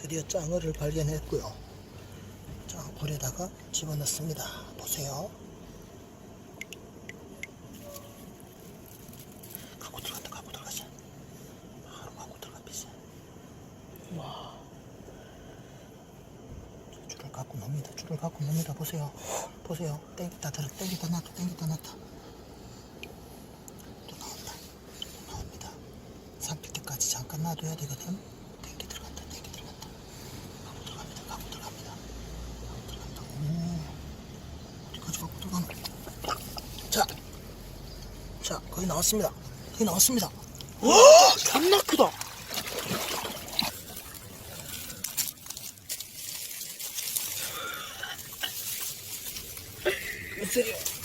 드디어 짱어를 발견했고요. 짱불에다가 집어넣습니다. 보세요. 갖고 들어간다, 갖고 들어가자. 바로 갖고 들어가 비싸. 와. 줄을 갖고 놉니다. 줄을 갖고 놉니다. 보세요. 보세요. 땡기다 들어, 땡기다 놨다, 땡기다 놨다. 또 나온다. 또 나옵니다. 삼킬 때까지 잠깐 놔둬야 되거든. 땡기 들어간다, 땡기 들어간다. 갖고 들어갑니다. 갖고 들어갑니다. 갖고 들어간다. 오. 어디까지 갖고 들어가노? 자. 자, 거의 나왔습니다. 거의 나왔습니다. 와! 존나 크다! 글쎄요.